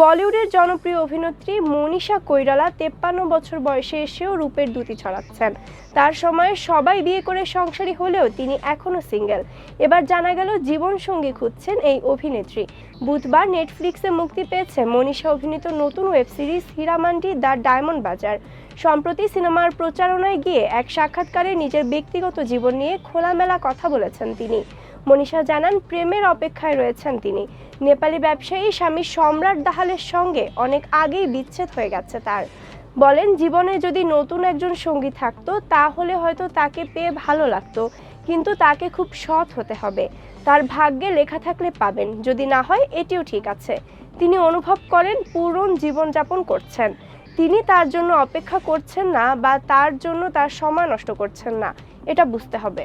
বলিউডের জনপ্রিয় অভিনেত্রী মনীষা কৈরালা তেপ্পান্ন বছর বয়সে এসেও রূপের দ্যুতি ছড়াচ্ছেন। তার সময়ে সবাই বিয়ে করে সংসারী হলেও তিনি এখনও সিঙ্গেল। এবার জানা গেল জীবনসঙ্গী খুঁজছেন এই অভিনেত্রী। বুধবার নেটফ্লিক্সে মুক্তি পেয়েছে মনীষা অভিনীত নতুন web series Heeramandi the diamond bazaar. সম্প্রতি সিনেমার প্রচারণায় গিয়ে এক সাক্ষাৎকারে নিজের ব্যক্তিগত জীবন নিয়ে খোলামেলা কথা বলেছেন তিনি। মনীষা জানান, প্রেমের অপেক্ষায় রয়েছেন তিনি। নেপালি ব্যবসায়ী স্বামী সম্রাট দাহালের সঙ্গে অনেক আগেই বিচ্ছেদ হয়ে গেছে তার। বলেন, জীবনে যদি নতুন একজন সঙ্গী থাকতো, তাহলে হয়তো তাকে পেয়ে ভালো লাগতো, কিন্তু তাকে খুব সৎ হতে হবে। তার ভাগ্যে লেখা থাকলে পাবেন, যদি না হয় এটিও ঠিক আছে। তিনি অনুভব করেন, পূরণ জীবনযাপন করছেন। তিনি তার জন্য অপেক্ষা করছেন না বা তার জন্য তার সময় নষ্ট করছেন না, এটা বুঝতে হবে।